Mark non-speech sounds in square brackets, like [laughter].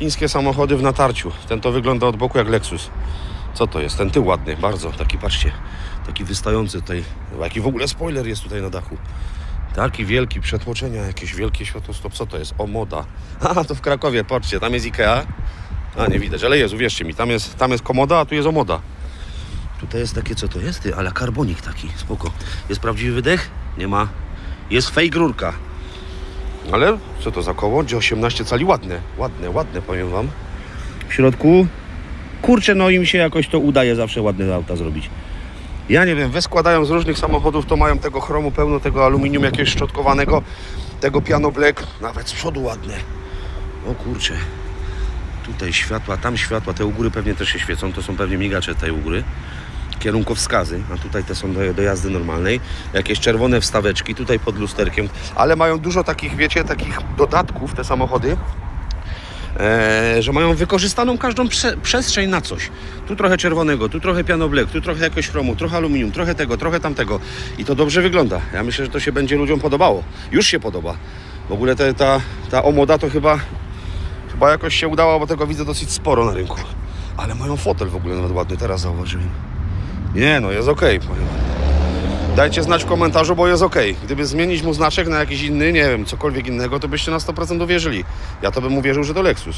Chińskie samochody w natarciu. Ten to wygląda od boku jak Lexus. Co to jest? Ten tył ładny, bardzo. Taki, patrzcie, taki wystający tutaj. Jaki w ogóle spoiler jest tutaj na dachu. Taki wielki, przetłoczenia, jakieś wielkie światłostop. Co to jest? O, moda. [laughs] A, to w Krakowie, patrzcie, tam jest Ikea. A, nie widać, ale jest, uwierzcie mi, tam jest, tam jest komoda, a tu jest omoda. Tutaj jest takie, co to jest? Ty, ale karbonik taki, spoko. Jest prawdziwy wydech? Nie ma. Jest fake rurka. Ale co to za koło? Gdzie 18 cali? Ładne, ładne, ładne, powiem wam. W środku, kurczę, no im się jakoś to udaje zawsze ładne auta zrobić. Ja nie wiem, wyskładają z różnych samochodów, to mają tego chromu pełno, tego aluminium jakiegoś szczotkowanego, tego piano black, nawet z przodu ładne. O kurczę. Tutaj światła, tam światła, te u góry pewnie też się świecą, to są pewnie migacze tej u góry. Kierunkowskazy, a tutaj te są do, do jazdy normalnej. Jakieś czerwone wstaweczki tutaj pod lusterkiem, ale mają dużo takich, wiecie, takich dodatków te samochody, e, że mają wykorzystaną każdą prze, przestrzeń na coś. Tu trochę czerwonego, tu trochę piano black, tu trochę jakiegoś chromu, trochę aluminium, trochę tego, trochę tamtego. I to dobrze wygląda. Ja myślę, że to się będzie ludziom podobało. Już się podoba. W ogóle te, ta, ta omoda to chyba, chyba jakoś się udało, bo tego widzę dosyć sporo na rynku. Ale mają fotel w ogóle nawet ładny, teraz zauważyłem. Nie no, jest ok. Dajcie znać w komentarzu, bo jest ok. Gdyby zmienić mu znaczek na jakiś inny, nie wiem, cokolwiek innego, to byście na 100% uwierzyli. Ja to bym uwierzył, że to Lexus.